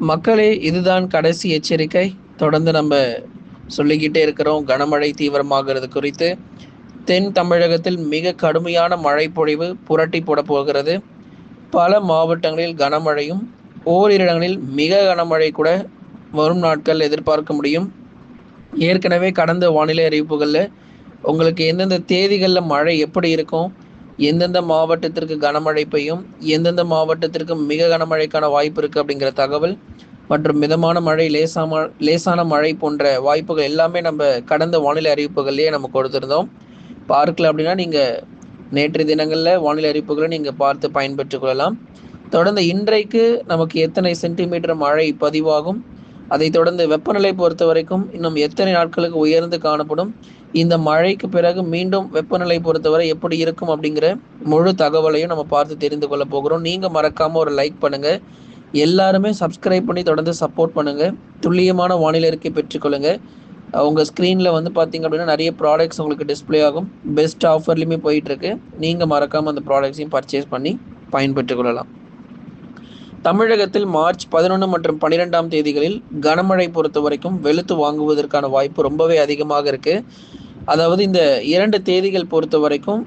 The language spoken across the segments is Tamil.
மக்களே இதுதான் கடைசி எச்சரிக்கை. தொடர்ந்து நம்ம சொல்லிக்கிட்டே இருக்கிறோம் கனமழை தீவிரமாகிறது குறித்து. தென் தமிழகத்தில் மிக கடுமையான மழை பொழிவு புரட்டி போட போகிறது. பல மாவட்டங்களில் கனமழையும் ஓரிரு இடங்களில் மிக கனமழை கூட வரும் நாட்கள் எதிர்பார்க்க முடியும். ஏற்கனவே கடந்த வானிலை அறிவிப்புகளில் உங்களுக்கு எந்தெந்த தேதிகளில் மழை எப்படி இருக்கும் எந்தெந்த மாவட்டத்திற்கு கனமழை பெய்யும் எந்தெந்த மாவட்டத்திற்கு மிக கனமழைக்கான வாய்ப்பு இருக்குது அப்படிங்கிற தகவல் மற்றும் மிதமான மழை லேசாம லேசான மழை போன்ற வாய்ப்புகள் எல்லாமே நம்ம கடந்த வானிலை அறிவிப்புகள்லேயே நம்ம கொடுத்துருந்தோம். பார்க்கல அப்படின்னா நீங்கள் நேற்று தினங்களில் வானிலை அறிவிப்புகளை நீங்கள் பார்த்து பயன்பெற்று கொள்ளலாம். தொடர்ந்து இன்றைக்கு நமக்கு எத்தனை சென்டிமீட்டர் மழை பதிவாகும்? அதைத் தொடர்ந்து வெப்பநிலை பொறுத்த வரைக்கும் இன்னும் எத்தனை நாட்களுக்கு உயர்ந்து காணப்படும்? இந்த மழைக்கு பிறகு மீண்டும் வெப்பநிலை பொறுத்தவரை எப்படி இருக்கும் அப்படிங்கிற முழு தகவலையும் நம்ம பார்த்து தெரிந்து கொள்ள போகிறோம். நீங்கள் மறக்காமல் ஒரு லைக் பண்ணுங்கள் எல்லாருமே சப்ஸ்கிரைப் பண்ணி தொடர்ந்து சப்போர்ட் பண்ணுங்கள் துல்லியமான வானிலை இருக்கை பெற்றுக்கொள்ளுங்க உங்கள் ஸ்க்ரீனில் வந்து பார்த்தீங்க அப்படின்னா நிறைய ப்ராடக்ட்ஸ் உங்களுக்கு டிஸ்பிளே ஆகும். பெஸ்ட் ஆஃபர்லையுமே போயிட்டுருக்கு நீங்கள் மறக்காமல் அந்த ப்ராடக்ட்ஸையும் பர்ச்சேஸ் பண்ணி பயன்பெற்று கொள்ளலாம். தமிழகத்தில் மார்ச் பதினொன்று மற்றும் பன்னிரெண்டாம் தேதிகளில் கனமழை பொறுத்த வரைக்கும் வெளுத்து வாங்குவதற்கான வாய்ப்பு ரொம்பவே அதிகமாக இருக்குது அதாவது இந்த இரண்டு தேதிகள் பொறுத்த வரைக்கும்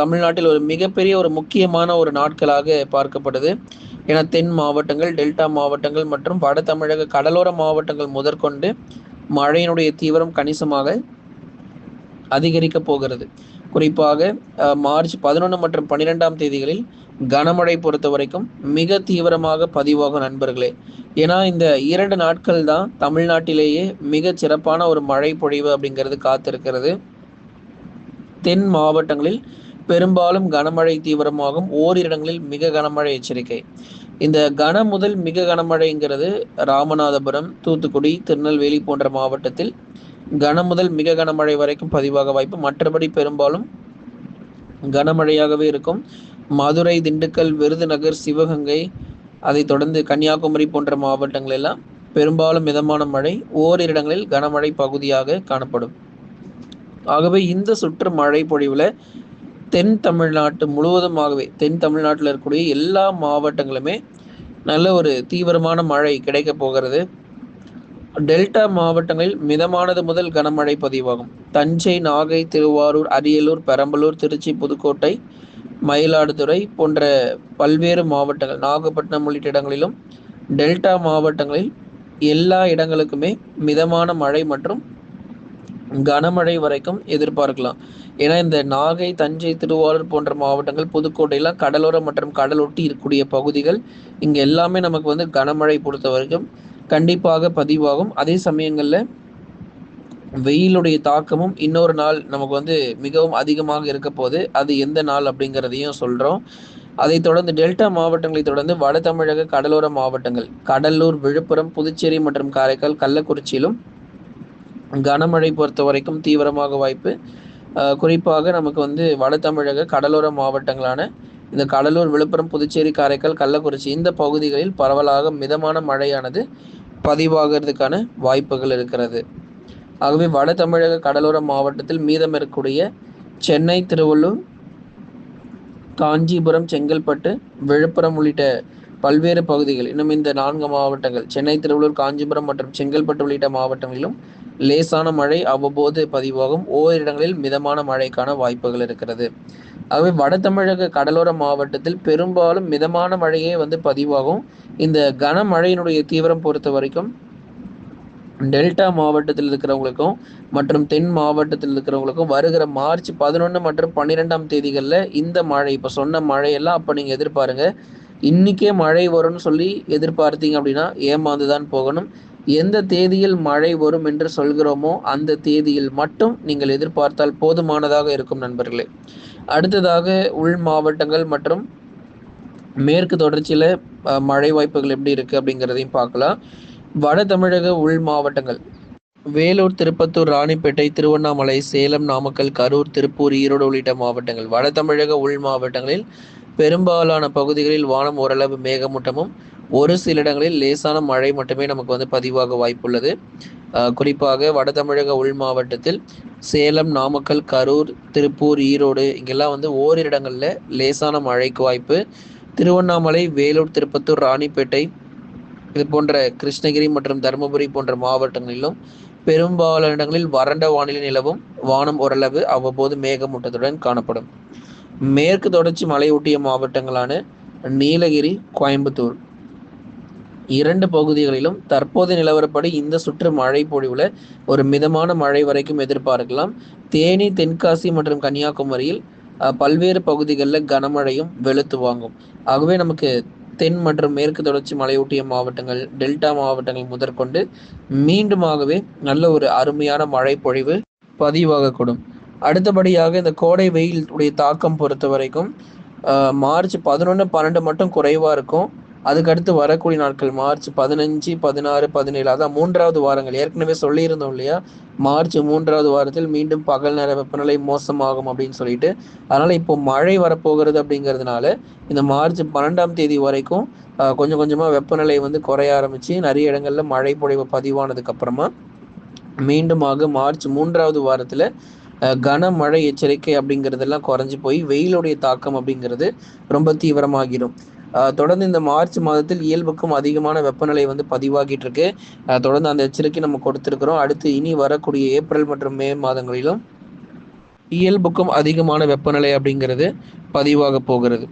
தமிழ்நாட்டில் ஒரு மிகப்பெரிய ஒரு முக்கியமான ஒரு நாட்களாக பார்க்கப்படுது ஏன்னா தென் மாவட்டங்கள் டெல்டா மாவட்டங்கள் மற்றும் வட தமிழக கடலோர மாவட்டங்கள் முதற்கொண்டு மழையினுடைய தீவிரம் கணிசமாக அதிகரிக்க போகிறது. குறிப்பாக மார்ச் பதினொன்று மற்றும் பன்னிரெண்டாம் தேதிகளில் கனமழை பொறுத்த வரைக்கும் மிக தீவிரமாக பதிவாகும் நண்பர்களே. ஏன்னா இந்த இரண்டு நாட்கள் தான் தமிழ்நாட்டிலேயே மிக சிறப்பான ஒரு மழை பொழிவு அப்படிங்கிறது காத்திருக்கிறது. தென் மாவட்டங்களில் பெரும்பாலும் கனமழை தீவிரமாகும். ஓரிடங்களில் மிக கனமழை எச்சரிக்கை. இந்த கன முதல் மிக கனமழைங்கிறது ராமநாதபுரம் தூத்துக்குடி திருநெல்வேலி போன்ற மாவட்டத்தில் கன முதல் மிக கனமழை வரைக்கும் பதிவாக வாய்ப்பு. மற்றபடி பெரும்பாலும் கனமழையாகவே இருக்கும். மதுரை திண்டுக்கல் விருதுநகர் சிவகங்கை அதை தொடர்ந்து கன்னியாகுமரி போன்ற மாவட்டங்கள் எல்லாம் பெரும்பாலும் மிதமான மழை ஓரிரு இடங்களில் கனமழை பகுதியாக காணப்படும். ஆகவே இந்த சுற்று மழை பொழிவில் தென் தமிழ்நாட்டு முழுவதுமாகவே தென் தமிழ்நாட்டில் இருக்கக்கூடிய எல்லா மாவட்டங்களுமே நல்ல ஒரு தீவிரமான மழை கிடைக்க போகிறது. டெல்டா மாவட்டங்களில் மிதமானது முதல் கனமழை பதிவாகும். தஞ்சை நாகை திருவாரூர் அரியலூர் பெரம்பலூர் திருச்சி புதுக்கோட்டை மயிலாடுதுறை போன்ற பல்வேறு மாவட்டங்கள் நாகப்பட்டினம் உள்ளிட்ட இடங்களிலும் டெல்டா மாவட்டங்களில் எல்லா இடங்களுக்குமே மிதமான மழை மற்றும் கனமழை வரைக்கும் எதிர்பார்க்கலாம். ஏன்னா இந்த நாகை தஞ்சை திருவாரூர் போன்ற மாவட்டங்கள் புதுக்கோட்டையெல்லாம் கடலோரம் மற்றும் கடலொட்டி இருக்கக்கூடிய பகுதிகள் இங்கே எல்லாமே நமக்கு வந்து கனமழை பொறுத்த வரைக்கும் கண்டிப்பாக பதிவாகும். அதே சமயங்களில் வெயிலுடைய தாக்கமும் இன்னொரு நாள் நமக்கு வந்து மிகவும் அதிகமாக இருக்க போது அது எந்த நாள் அப்படிங்கிறதையும் சொல்கிறோம் அதைத் தொடர்ந்து டெல்டா மாவட்டங்களை தொடர்ந்து வட தமிழக கடலோர மாவட்டங்கள் கடலூர் விழுப்புரம் புதுச்சேரி மற்றும் காரைக்கால் கள்ளக்குறிச்சியிலும் கனமழை பொறுத்த வரைக்கும் தீவிரமாக வாய்ப்பு. குறிப்பாக நமக்கு வந்து வட தமிழக கடலோர மாவட்டங்களான இந்த கடலூர் விழுப்புரம் புதுச்சேரி காரைக்கால் கள்ளக்குறிச்சி இந்த பகுதிகளில் பரவலாக மிதமான மழையானது பதிவாகிறதுக்கான வாய்ப்புகள் இருக்கிறது. ஆகவே வட தமிழக கடலோர மாவட்டத்தில் மீதம் இருக்கக்கூடிய சென்னை திருவள்ளூர் காஞ்சிபுரம் செங்கல்பட்டு விழுப்புரம் உள்ளிட்ட பல்வேறு பகுதிகள் இன்னும் இந்த நான்கு மாவட்டங்கள் சென்னை திருவள்ளூர் காஞ்சிபுரம் மற்றும் செங்கல்பட்டு உள்ளிட்ட மாவட்டங்களிலும் லேசான மழை அவ்வப்போது பதிவாகும். ஓரிடங்களில் மிதமான மழைக்கான வாய்ப்புகள் இருக்கிறது. ஆகவே வட தமிழக கடலோர மாவட்டத்தில் பெரும்பாலும் மிதமான மழையே வந்து பதிவாகும். இந்த கனமழையினுடைய தீவிரம் பொறுத்த வரைக்கும் டெல்டா மாவட்டத்தில் இருக்கிறவங்களுக்கும் மற்றும் தென் மாவட்டத்தில் இருக்கிறவங்களுக்கும் வருகிற மார்ச் பதினொன்று மற்றும் பன்னிரெண்டாம் தேதிகளில் இந்த மழை இப்போ சொன்ன மழையெல்லாம் அப்போ நீங்கள் எதிர்பாருங்க. இன்றைக்கே மழை வரும்னு சொல்லி எதிர்பார்த்தீங்க அப்படின்னா ஏமாந்து தான் போகணும். எந்த தேதியில் மழை வரும் என்று சொல்கிறோமோ அந்த தேதியில் மட்டும் நீங்கள் எதிர்பார்த்தால் போதுமானதாக இருக்கும் நண்பர்களே. அடுத்ததாக உள் மாவட்டங்கள் மற்றும் மேற்கு தொடர்ச்சியில் மழை வாய்ப்புகள் எப்படி இருக்குது அப்படிங்கிறதையும் பார்க்கலாம். வட தமிழக உள் மாவட்டங்கள். வேலூர் திருப்பத்தூர் ராணிப்பேட்டை திருவண்ணாமலை சேலம் நாமக்கல் கரூர் திருப்பூர் ஈரோடு உள்ளிட்ட மாவட்டங்கள். வட தமிழக உள் மாவட்டங்களில் பெரும்பாலான பகுதிகளில் வானம் ஓரளவு மேகமூட்டமும் ஒரு சில இடங்களில் லேசான மழை மட்டுமே நமக்கு வந்து பதிவாக வாய்ப்புள்ளது. குறிப்பாக வட தமிழக உள் மாவட்டத்தில் சேலம் நாமக்கல் கரூர் திருப்பூர் ஈரோடு இங்கெல்லாம் வந்து ஓரிரு இடங்களில் லேசான மழைக்கு வாய்ப்பு. திருவண்ணாமலை வேலூர் திருப்பத்தூர் ராணிப்பேட்டை இது போன்ற கிருஷ்ணகிரி மற்றும் தருமபுரி போன்ற மாவட்டங்களிலும் பெரும்பாலான இடங்களில் வறண்ட வானிலை நிலவும் வானம் ஓரளவு அவ்வப்போது மேகமூட்டத்துடன் காணப்படும். மேற்கு தொடர்ச்சி மலையொட்டிய மாவட்டங்களான நீலகிரி கோயம்புத்தூர். இரண்டு பகுதிகளிலும் தற்போதைய நிலவரப்படி இந்த சுற்று மழை பொழிவுல ஒரு மிதமான மழை வரைக்கும் எதிர்பார்க்கலாம். தேனி தென்காசி மற்றும் கன்னியாகுமரியில் பல்வேறு பகுதிகளில் கனமழையும் வெளுத்து வாங்கும். ஆகவே நமக்கு தென் மற்றும் மேற்கு தொடர்ச்சி மலையொட்டிய மாவட்டங்கள் டெல்டா மாவட்டங்கள் முதற்கொண்டு மீண்டுமாகவே நல்ல ஒரு அருமையான மழை பொழிவு பதிவாகக்கூடும். அடுத்தபடியாக இந்த கோடை வெயில் உடைய தாக்கம் பொறுத்த வரைக்கும் மார்ச் பதினொன்று பன்னெண்டு மட்டும் குறைவாக இருக்கும். அதுக்கடுத்து வரக்கூடிய நாட்கள் மார்ச் பதினஞ்சு பதினாறு பதினேழு அதான் மூன்றாவது வாரங்கள். ஏற்கனவே சொல்லியிருந்தோம் இல்லையா? மார்ச் மூன்றாவது வாரத்தில் மீண்டும் பகல் நேர வெப்பநிலை மோசமாகும் அப்படின்னு சொல்லிட்டு. அதனால இப்போ மழை வரப்போகிறது அப்படிங்கிறதுனால இந்த மார்ச் பன்னெண்டாம் தேதி வரைக்கும் கொஞ்சம் கொஞ்சமாக வெப்பநிலை வந்து குறைய ஆரம்பிச்சு நிறைய இடங்கள்ல மழை பொழிவு பதிவானதுக்கு அப்புறமா மீண்டுமாக மார்ச் மூன்றாவது வாரத்தில் கனமழை எச்சரிக்கை அப்படிங்கிறதெல்லாம் குறைஞ்சி போய் வெயிலுடைய தாக்கம் அப்படிங்கிறது ரொம்ப தீவிரமாகிடும். தொடர்ந்து இந்த மார்ச் மாதத்தில் இயல்புக்கும் அதிகமான வெப்பநிலை வந்து பதிவாகிட்டு இருக்கு தொடர்ந்து அந்த எச்சரிக்கை நம்ம கொடுத்திருக்கிறோம். அடுத்து இனி வரக்கூடிய ஏப்ரல் மற்றும் மே மாதங்களிலும் இயல்புக்கும் அதிகமான வெப்பநிலை அப்படிங்கிறது பதிவாக போகிறது.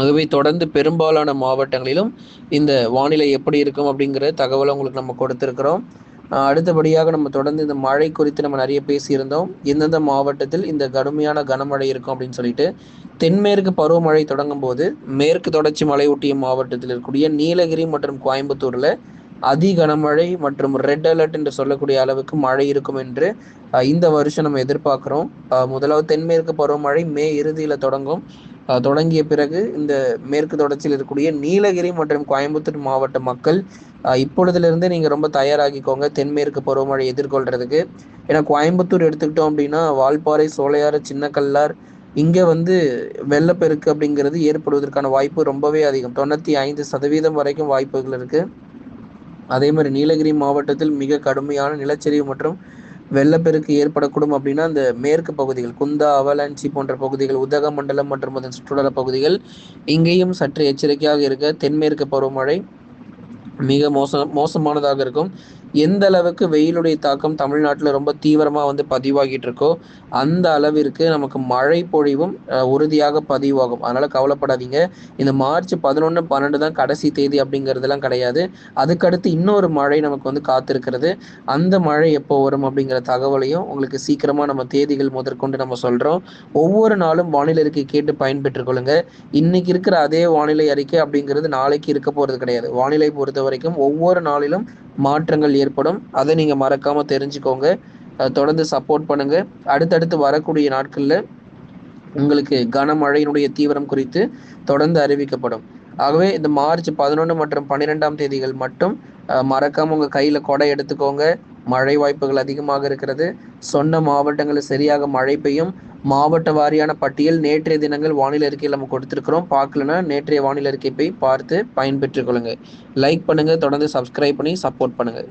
ஆகவே தொடர்ந்து பெரும்பாலான மாவட்டங்களிலும் இந்த வானிலை எப்படி இருக்கும் அப்படிங்கிற தகவலை உங்களுக்கு நம்ம கொடுத்திருக்கிறோம். அடுத்தபடியாக நம்ம தொடர்ந்து இந்த மழை குறித்து நம்ம நிறைய பேசியிருந்தோம். எந்தெந்த மாவட்டத்தில் இந்த கடுமையான கனமழை இருக்கும் அப்படின்னு சொல்லிட்டு தென்மேற்கு பருவமழை தொடங்கும் போது மேற்கு தொடர்ச்சி மலை ஒட்டிய மாவட்டத்தில் இருக்கக்கூடிய நீலகிரி மற்றும் கோயம்புத்தூர்ல அதி கனமழை மற்றும் ரெட் அலர்ட் என்று சொல்லக்கூடிய அளவுக்கு மழை இருக்கும் என்று இந்த வருஷம் நம்ம எதிர்பார்க்கிறோம். முதலாவது தென்மேற்கு பருவமழை மே இறுதியில தொடங்கும். தொடங்கிய பிறகு இந்த மேற்கு தொடர்ச்சியில் இருக்கக்கூடிய நீலகிரி மற்றும் கோயம்புத்தூர் மாவட்ட மக்கள் இப்பொழுதுலேருந்தே நீங்கள் ரொம்ப தயாராகிக்கோங்க. தென்மேற்கு பருவமழை எதிர்கொள்கிறதுக்கு ஏன்னா கோயம்புத்தூர் எடுத்துக்கிட்டோம் அப்படின்னா வால்பாறை சோலையாறு சின்னக்கல்லார் இங்கே வந்து வெள்ளப்பெருக்கு அப்படிங்கிறது ஏற்படுவதற்கான வாய்ப்பு ரொம்பவே அதிகம். தொண்ணூற்றி ஐந்து சதவீதம் வரைக்கும் வாய்ப்புகள் இருக்குது அதே மாதிரி நீலகிரி மாவட்டத்தில் மிக கடுமையான நிலச்சரிவு மற்றும் வெள்ளப்பெருக்கு ஏற்படக்கூடும் அப்படின்னா அந்த மேற்கு பகுதிகள் குந்தா அவலாஞ்சி போன்ற பகுதிகள் உதகமண்டலம் மற்றும் அதன் சுற்றுலா பகுதிகள் இங்கேயும் சற்று எச்சரிக்கையாக இருக்க. தென்மேற்கு பருவமழை மிக மோசம் மோசமானதாக இருக்கும். எந்த அளவுக்கு வெயிலுடைய தாக்கம் தமிழ்நாட்டில் ரொம்ப தீவிரமாக வந்து பதிவாகிட்டு இருக்கோ அந்த அளவிற்கு நமக்கு மழை பொழிவும் உறுதியாக பதிவாகும். அதனால கவலைப்படாதீங்க. இந்த மார்ச் பதினொன்று பன்னெண்டு தான் கடைசி தேதி அப்படிங்கிறதுலாம் கிடையாது. அதுக்கடுத்து இன்னொரு மழை நமக்கு வந்து காத்திருக்கிறது. அந்த மழை எப்போ வரும் அப்படிங்கிற தகவலையும் உங்களுக்கு சீக்கிரமாக நம்ம தேதிகள் முதற்கொண்டு நம்ம சொல்கிறோம் ஒவ்வொரு நாளும் வானிலை அறிக்கை கேட்டு பயன்பெற்றுக் கொள்ளுங்க. இன்னைக்கு இருக்கிற அதே வானிலை அறிக்கை அப்படிங்கிறது நாளைக்கு இருக்க போகிறது கிடையாது. வானிலை பொறுத்த வரைக்கும் ஒவ்வொரு நாளிலும் மாற்றங்கள் ஏற்படும். அதை நீங்கள் மறக்காமல் தெரிஞ்சுக்கோங்க. தொடர்ந்து சப்போர்ட் பண்ணுங்க. அடுத்தடுத்து வரக்கூடிய நாட்களில் உங்களுக்கு கனமழையினுடைய தீவிரம் குறித்து தொடர்ந்து அறிவிக்கப்படும். ஆகவே இந்த மார்ச் பதினொன்று மற்றும் பன்னிரெண்டாம் தேதிகள் மட்டும் மறக்காம உங்க கையில கொடை எடுத்துக்கோங்க. மழை வாய்ப்புகள் அதிகமாக இருக்கிறது. சொன்ன மாவட்டங்களில் சரியாக மழை பெய்யும். மாவட்ட வாரியான பட்டியல் நேற்றைய தினங்கள் வானிலை அறிக்கையில் நம்ம கொடுத்துருக்குறோம். பார்க்கலன்னா நேற்றைய வானிலை அறிக்கை போய் பார்த்து பயன்பெற்றுக்கொள்ளுங்க லைக் பண்ணுங்கள் தொடர்ந்து சப்ஸ்கிரைப் பண்ணி சப்போர்ட் பண்ணுங்கள்